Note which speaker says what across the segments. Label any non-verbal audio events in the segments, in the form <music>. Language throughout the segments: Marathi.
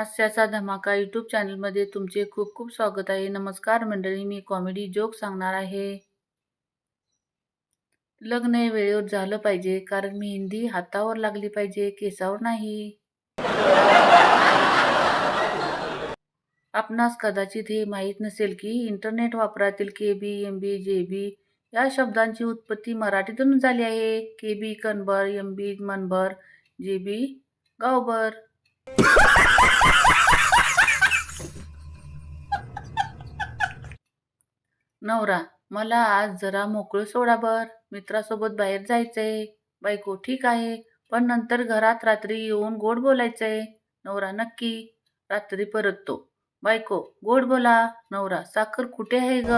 Speaker 1: हास्याचा धमाका यूट्यूब चॅनलमध्ये तुमचे खूप खूप स्वागत आहे. नमस्कार मंडळी मी कॉमेडी जोक सांगणार आहे. लग्न वेळेवर झालं पाहिजे कारण मेहंदी हातावर लागली पाहिजे केसावर नाही. आपणास कदाचित हे माहीत नसेल की इंटरनेट वापरातील के बी एम बी जे बी या शब्दांची उत्पत्ती मराठीतून झाली आहे. के बी कनबर एम बी मनभर जे बी गावभर. नवरा मला आज जरा मोकळं सोडा बर. मित्रासोबत बाहेर जायचंय. बायको ठीक आहे पण नंतर घरात रात्री येऊन गोड बोलायचंय. नवरा नक्की. रात्री परततो. बायको गोड बोला. नवरा साखर कुठे आहे ग?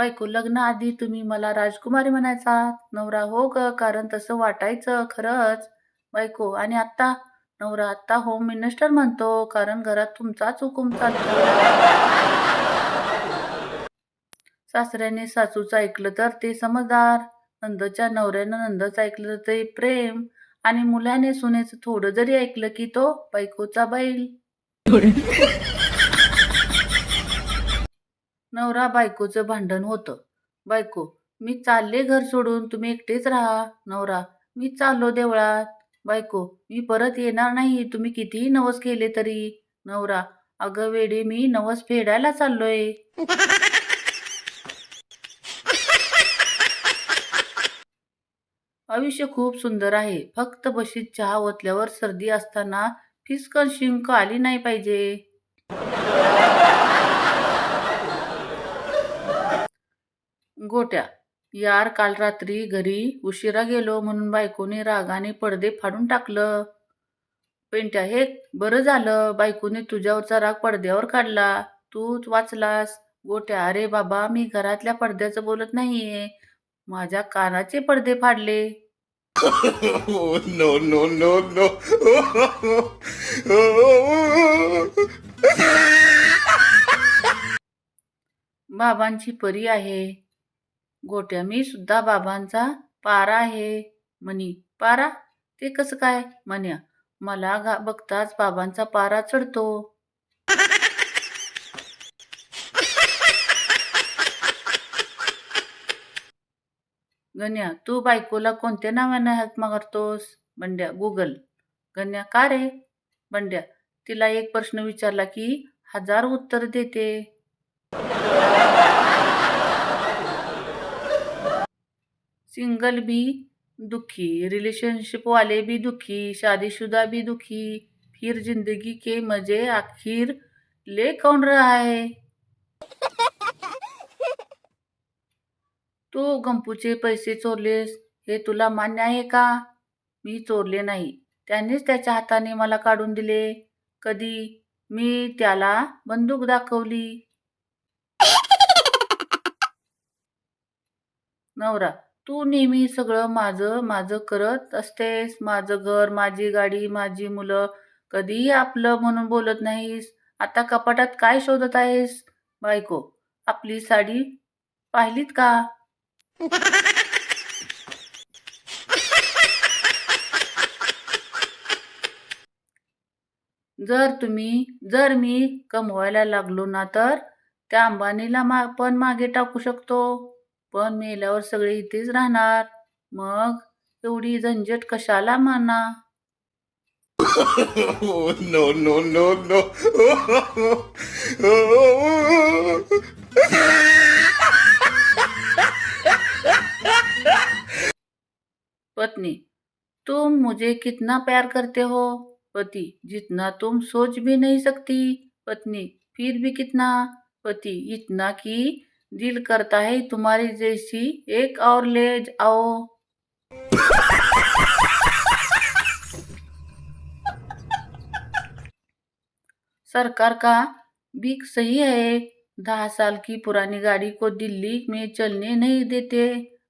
Speaker 1: बायको लग्न आधी तुम्ही मला राजकुमारी म्हणायचा. नवरा हो ग कारण तसं वाटायचं खरंच. बायको आणि आत्ता? नवरा आत्ता होम मिनिस्टर म्हणतो कारण घरात तुमचाच हुकूम चालतो. सासऱ्याने सासूचं ऐकलं तर ते समजदार. नंदच्या नवऱ्यानं नंदच ऐकलं तर ते प्रेम. आणि मुलाने सुनेचं थोडं जरी ऐकलं की तो बायकोचा बैल. नवरा बायकोचं भांडण होतं. बायको मी चालले घर सोडून तुम्ही एकटेच राहा. नवरा मी चाललो देवळात. बायको मी परत येणार नाही. तुम्ही कितीही नवस केले तरी. नवरा अगं वेडे मी नवस फेडायला चाललोय. आयुष्य खूप सुंदर आहे. फक्त बशीत चहा ओतल्यावर सर्दी असताना फिसकन शिंक आली नाही पाहिजे. गोट्या. यार काल रात्री घरी उशिरा गेलो म्हणून बायकोने रागाने पडदे फाडून टाकलं. पेंट्या हे बरं झालं. बायकोने तुझ्यावरचा राग पडद्यावर काढला. तूच वाचलास. गोट्या अरे बाबा मी घरातल्या पडद्याचं बोलत नाहीये. माझ्या कानाचे पडदे फाडले.
Speaker 2: No, no, no, no.
Speaker 1: बाबांची परी आहे. गोट्या मी सुद्धा बाबांचा पारा आहे म्हणी. पारा? ते कसं काय? म्हण्या. मला गा बघताच बाबांचा पारा चढतो. गण्या तू बायकोला कोणत्या नावाने हाक मारतोस? बंड्या गुगल. गण्या का रे? बंड्या तिला एक प्रश्न विचारला की हजार उत्तर देते. सिंगल भी दुखी रिलेशनशिप वाले भी दुखी शादीशुदा भी दुखी फिर जिंदगी के मजे आखिर ले कौन रहा है? <laughs> तू गंपूचे पैसे चोरलेस हे तुला मान्य आहे का? मी चोरले नाही. त्यानेच त्याच्या हाताने मला काढून दिले. कधी? मी त्याला बंदूक दाखवली. <laughs> नवरा तू नेहमी सगळं माझं माझं करत असतेस. माझं घर माझी गाडी माझी मुलं. कधीही आपलं म्हणून बोलत नाहीस. आता कपाटात काय शोधत आहेस? बायको आपली साडी पाहिलीत का? जर तुम्ही जर मी कमवायला लागलो ना तर त्या अंबानीला मा पण मागे टाकू शकतो. पण मेल्यावर सगळे इथेच राहणार. मग एवढी झंझट कशाला म्हणा
Speaker 2: Oh, no, no, no, no.
Speaker 1: पत्नी तुम मुझे कितना प्यार करते हो? पति जितना तुम सोच भी नहीं सकती. पत्नी फिर भी कितना? पति इतना कि दिल करता है, तुम्हारी जैसी एक और ले आओ। सरकार का भी सही है दहा साल की पुरानी गाड़ी को दिल्ली में चलने नहीं देते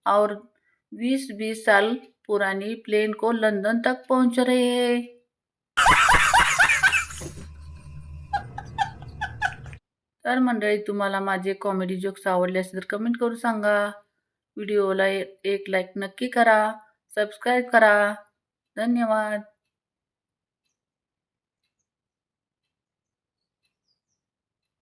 Speaker 1: और बीस बीस साल पुरानी प्लेन को लंदन तक पहुँच रहे हैं। तर मंडळी तुम्हाला माझे कॉमेडी जोक्स आवडले असेल तर कमेंट करून सांगा. व्हिडिओला एक लाईक नक्की करा. सबस्क्राईब करा. धन्यवाद.